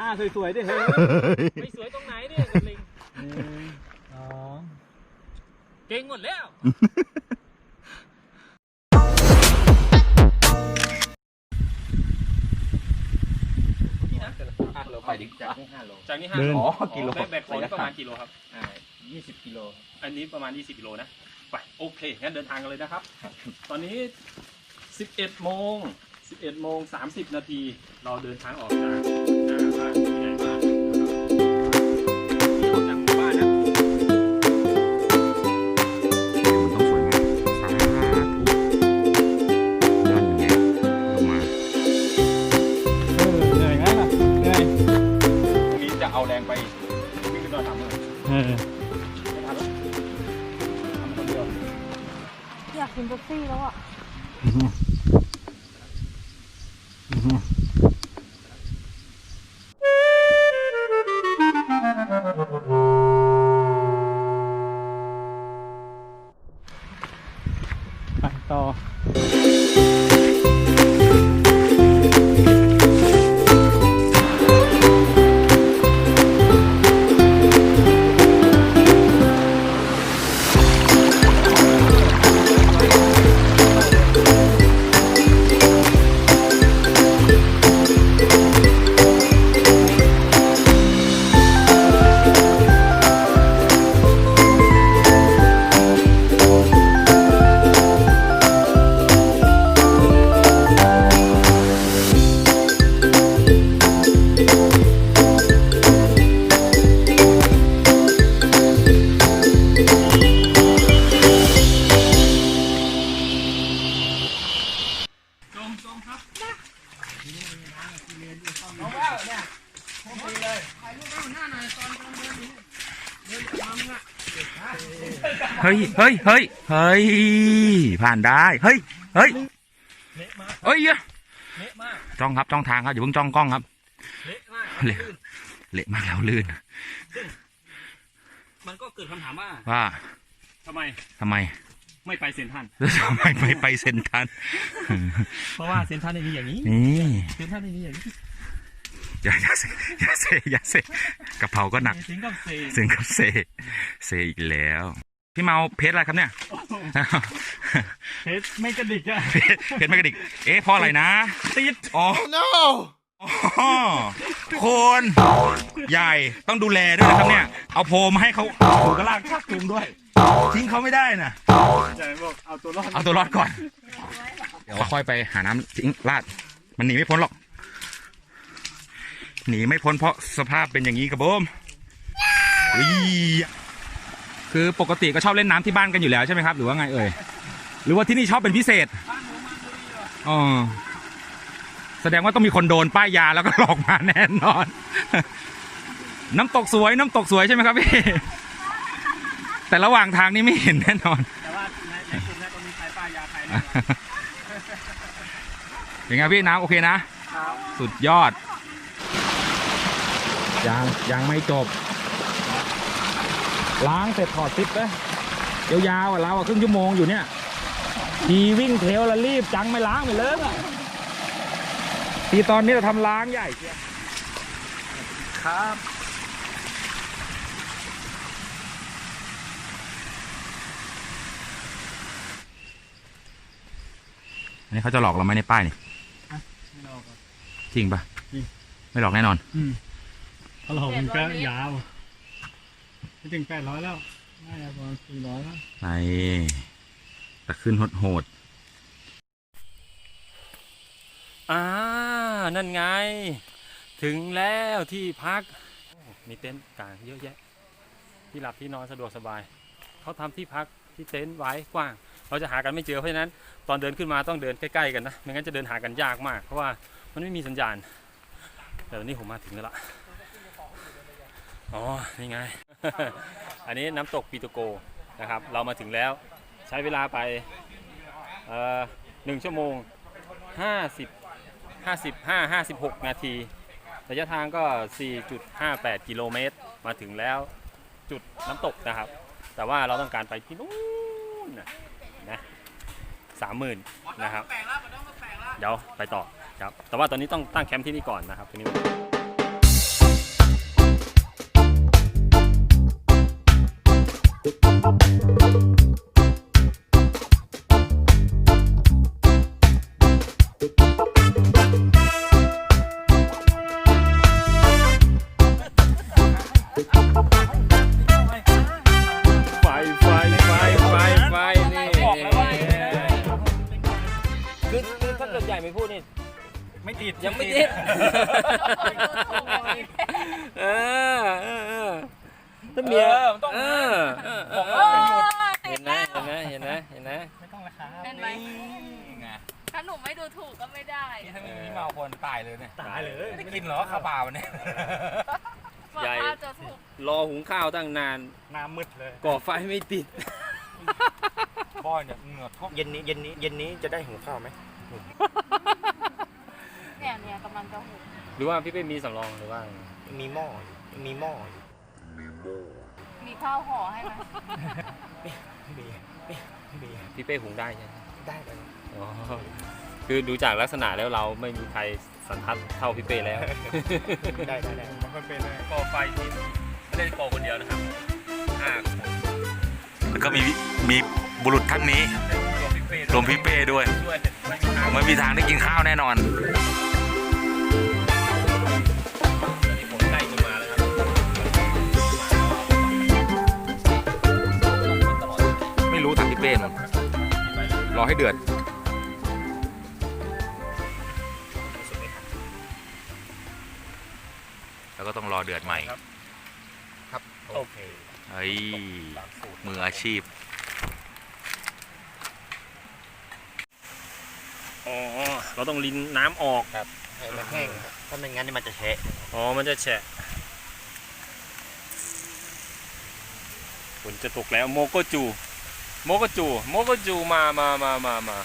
ห้าสวยๆด้วยเฮ้ยไม่สวยตรงไหนเนี่ยกับลิงหนึ่งสองเก่งหมดแล้วห้าโลไปดิจากนี่ห้าโลจากนี้ห้าเดิน โลอ๋อกิโล แบกแบกของนี่ประมาณกิโลครับ อ่ายี่สิบกิโล อันนี้ประมาณ 20กิโลนะ ไป โอเค งั้นเดินทางกันเลยนะครับ ตอนนี้ 11โมง 11โมง30 นาที เราเดินทางออกจากหน้าบ้านที่ใหญ่มากน เฮ้ยเฮ้ยเฮ้ยเฮ้ยผ่านได้เฮ้ยเฮ้ยเละมากเฮ้ยเละมาจ้องครับจ้องทางครับอย่าเพิ่งจ้องกล้องครับเละมากเละเละมากแล้วลื่นมันก็เกิดคำถามว่าว่าทำไมทำไม ไม่ไปเซ็นทรันทำไมไม่ไปเซ็นทรันเพราะว่าเซ็นทรันมีอย่างนี้นี่เซ็นทรันมีอย่างนี้อย่าอย่าเซอย่าเซอย่าเซกระเพราก็หนักสิงกับเซซึ่งกับเซเซอีกแล้ว พี่เมาเพชรอะไรครับเนี่ยเพชรไม่กระดิกอะเพชรเพชรไม่กระดิก เอ๊ะเพราะอะไรนะติดอ๋อ no อ๋อโคนใหญ่ต้องดูแลด้วยนะครับเนี่ย เอาโพมมาให้เขาถูกกระลากชักจูงด้วย ทิ้งเขาไม่ได้นะใจบอกเอาตัวรอดเอาตัวรอดก่อน เดี๋ยวค่อยไปหาน้ำทิ้งลาด มันหนีไม่พ้นหรอก หนีไม่พ้นเพราะสภาพเป็นอย่างนี้กระโบมอุ๊ยคือปกติก็ชอบเล่นน้ำที่บ้านกันอยู่แล้วใช่ไหมครับ หรือว่าไงเอ่ย หรือว่าที่นี่ชอบเป็นพิเศษอ๋อแสดงว่าต้องมีคนโดนป้ายยาแล้วก็หลอกมาแน่นอน น้ำตกสวยน้ำตกสวยใช่ไหมครับพี่ แต่ระหว่างทางนี้ไม่เห็นแน่นอน แต่ว่าในในกลุ่มนี้ต้องมีใครป้ายยาใครนะเป็นไงพี่น้ำโอเคนะ สุดยอด ยังยังไม่จบ ล้างเสร็จถอดซิปเลยยาวๆอะเราอะครึ่งชั่วโมงอยู่เนี่ย ทีวิ่งเทรลแล้วรีบจังไม่ล้างไปเลยอะทีตอนนี้เราทำล้างใหญ่เชียวครับ นนี้เขาจะหลอกเราไหมในป้ายนี่ไม่ออกอะ จริงปะจริง ไม่หลอกแน่นอน อืมถ้าเรามันก็ยาวไม่ถึงแปดร้อยแล้วน่าจะประมาณสี่ร้อยแล้วไอ้แต่ขึ้นโหดอ่า นั่นไง ถึงแล้วที่พัก มีเต็นท์กลางเยอะแยะ ที่หลับที่นอนสะดวกสบาย เขาทำที่พักที่เต็นท์ไว้กว้าง เราจะหากันไม่เจอเพราะฉะนั้นตอนเดินขึ้นมาต้องเดินใกล้ๆกันนะไม่งั้นจะเดินหากันยากมาก เพราะว่ามันไม่มีสัญญาณแต่วันนี้ผมมาถึงแล้วล่ะอ๋อนี่ไง อันนี้น้ำตกปีโตโกนะครับ เรามาถึงแล้วใช้เวลาไปหนึ่งชั่วโมงห้าสิบห้าสิบห้าห้าสิบหกนาที ระยะทางก็ 4.58 กิโลเมตร มาถึงแล้วจุดน้ำตกนะครับ แต่ว่าเราต้องการไปที่นู้นนะ สามหมื่นนะครับเดี๋ยวไปต่อครับแต่ว่าตอนนี้ต้องตั้งแคมป์ที่นี่ก่อนนะครับที่นี่ ไม่ติดยังไม่ติดเออเออเออถ้าเมียเออเออเออเออเห็นไหมเห็นไหมเห็นไหมเห็นไหมไม่ต้องราคาเห็นไหมถ้าหนูไม่ดูถูกก็ไม่ได้ถ้ามีนี่เมาคนตายเลยเนี่ยตายเลยไม่ได้กินเหรอข้าวเปล่าเนี่ยบอกใหญ่ว่าจะถูกรอหุงข้าวตั้งนานหน้ามืดเลยก่อไฟไม่ติด บอยเนี่ยเหงื่อท่วมเย็นนี้เย็นนี้เย็นนี้จะได้หุงข้าวไหม เนี่ยเนี่ยกำลังจะ หุงหรือว่าพี่เป้มีสำรองหรือว่า มีหม้ออยู่มีหม้ออยู่มีข้าวห่อให้ไหมมีมีพี่เป้หุงได้ใช่ไหมได้เลยอ๋อคือดูจากลักษณะแล้วเราไม่มีใครสันทัดเท่าพี่เป้แล้ว ได้ได้ได้มันก็เป็นเลยก่อไฟที่ไม่ได้ก่อคนเดียวนะครับห้าคนแล้วก็มีมีบุรุษท่านนี้รวมพี่เป้รวมพี่เป้ด้วย ด้วยไม่มีทางไม่มีทางได้กินข้าวแน่นอน รอให้เดือด แล้วก็ต้องรอเดือดใหม่ ครับ โอเคเฮ้ย มืออาชีพ อ๋อ เราต้องลินน้ำออก ให้มันแห้งครับถ้าไม่งั้นนี่มันจะแฉะอ๋อ มันจะแฉะฝนจะตกแล้วโมโกจู โมโกจูโมโกจูมามามามามา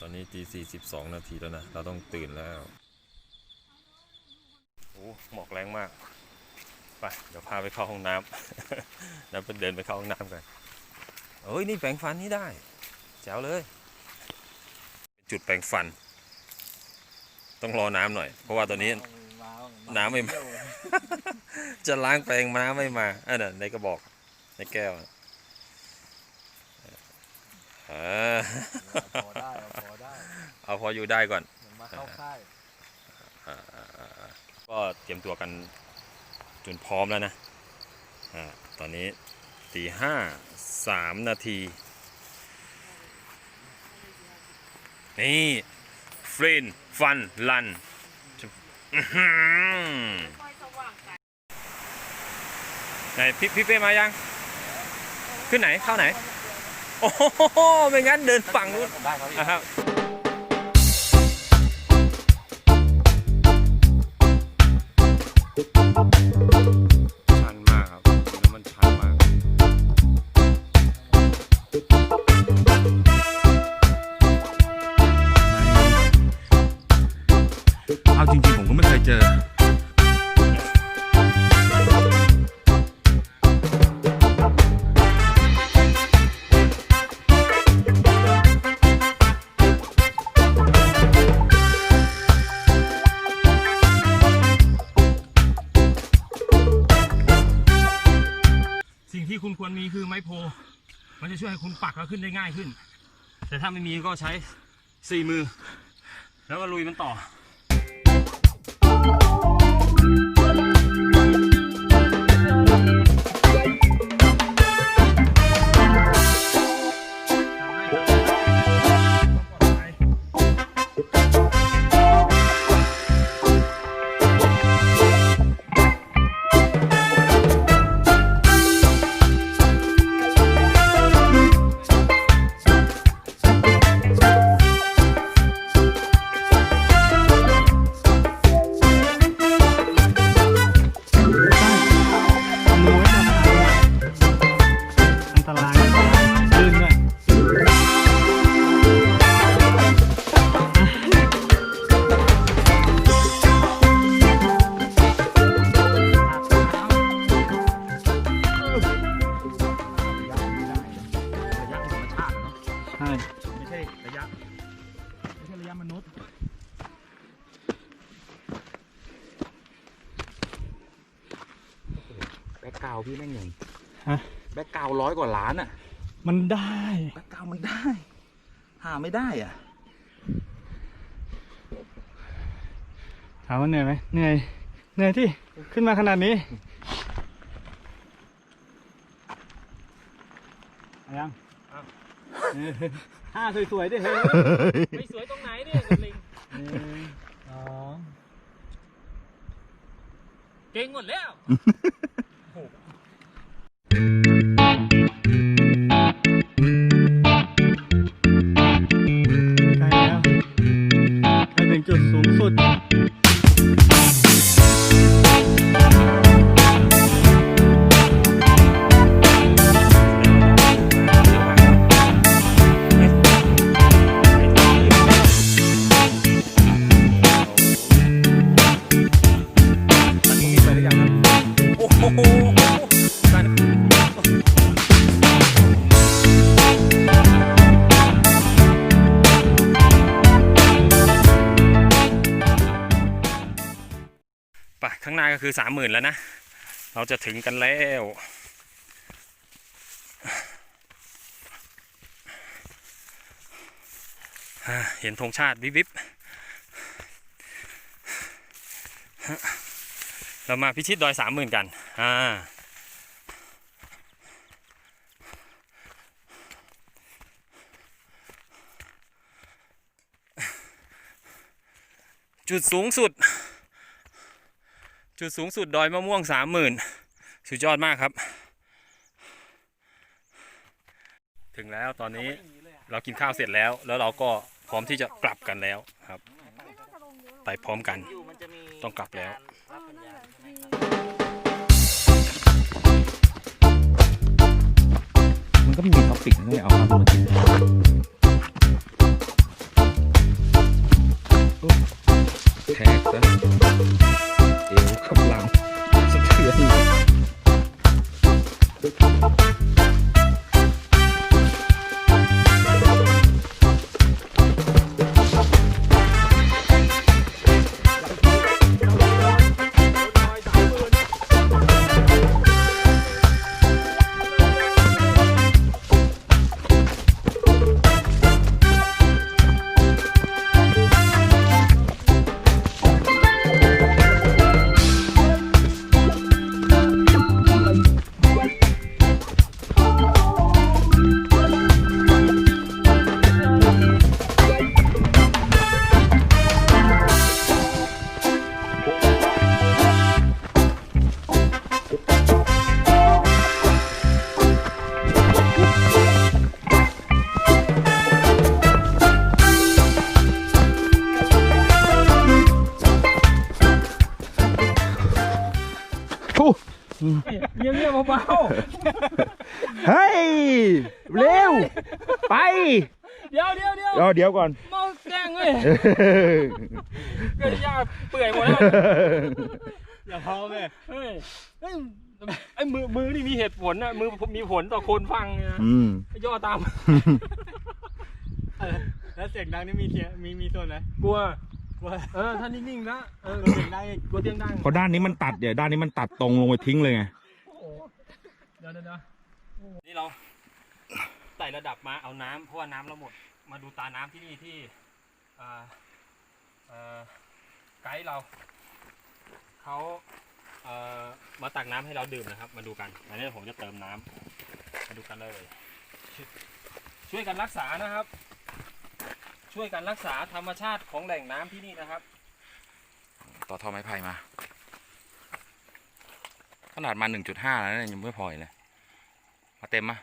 ตอนนี้ตีสี่สิบสองนาทีแล้วนะ เราต้องตื่นแล้ว โอ้หมอกแรงมาก ไปเดี๋ยวพาไปเข้าห้องน้ำแล้วไปเดินไปเข้าห้องน้ำกันเอ้ยนี่แปรงฟันนี่ได้แจ๋วเลยเป็นจุดแปรงฟัน ต้องรอน้ำหน่อย เพราะว่าตอนนี้น้ำไม่มา จะล้างแปรงน้ำไม่มาอันนั้นในกระบอกในแก้วอะเออพอได้พอได้เอาพออยู่ได้ก่อนมาเข้าค่ายก็เตรียมตัวกัน จนพร้อมแล้วนะอ่าตอนนี้ตีห้าสามนาที นี่ฟรินฟัน ลันไหนพี่พี่เป้มายัง ขึ้นไหน เข้าไหน โอ้โหไม่งั้นเดินฝั่งนู้นได้ครับพี่นะครับ มันจะช่วยให้คุณปักแล้วขึ้นได้ง่ายขึ้น แต่ถ้าไม่มีก็ใช้สี่มือ แล้วก็ลุยมันต่อาวด์ร้อยกว่าล้านอะ มันได้แบ็กกราวด์มันได้ หาไม่ได้อะ ถามว่าเหนื่อยไหมเหนื่อยเหนื่อยที่ขึ้นมาขนาดนี้เอายังเออห้าสวยๆดิเฮ้ยไม่สวยตรงไหนเนี่ยกับลิงหนึ่งสองเก่งหมดแล้ว ข้างหน้าก็คือสามหมื่นแล้วนะ เราจะถึงกันแล้ว เห็นธงชาติวิบวิบเรามาพิชิตดอยสามหมื่นกันอ่าจุดสูงสุด จุดสูงสุดดอยมะม่วงสามหมื่นสุดยอดมากครับ ถึงแล้วตอนนี้เรากินข้าวเสร็จแล้ว แล้วเราก็พร้อมที่จะกลับกันแล้วครับ ไปพร้อมกัน ต้องกลับแล้วมันก็มีท็อปิกนะเนี่เอาความมากิน เงียบเงียบเบาเฮ้ย เร็ว ไปๆเดี๋ยวเดี๋ยวเดี๋ยวรอเดี๋ยวก่อน เมาแกล้งเว้ยเกิดยาเปื่อยหมดแล้วอย่าพอแม่เฮ้ยเฮ้ยไอ้มือมือนี่มีเหตุผลนะมือมีผลต่อคนฟังนะอืม ย่อตาม แล้วเสียงดังนี่มีเสียงมีมีส่วนไหมกลัวกลัว เออถ้านิ่งๆนะเออเสียงดังอีกกลัวเตียงดังเพราะด้านนี้มันตัดเดี๋ยวด้านนี้มันตัดตรงลงไปทิ้งเลยไง เดี๋ยวเดี๋ยวเดี๋ยวนี่เราไต่ระดับมาเอาน้ำเพราะว่าน้ำเราหมด มาดูตาน้ำที่นี่ที่อ่าเอ่อไกด์เราเขาเอ่อมาตักน้ำให้เราดื่มนะครับ มาดูกันอันนี้ผมจะเติมน้ำมาดูกันเลย ช่วยกันรักษานะครับ ช่วยกันรักษาธรรมชาติของแหล่งน้ำที่นี่นะครับ ต่อท่อไม้ไผ่มา ขนาดมา 1.5 แล้วเนี่ยยังไม่พออีกเลย มาเต็มมะ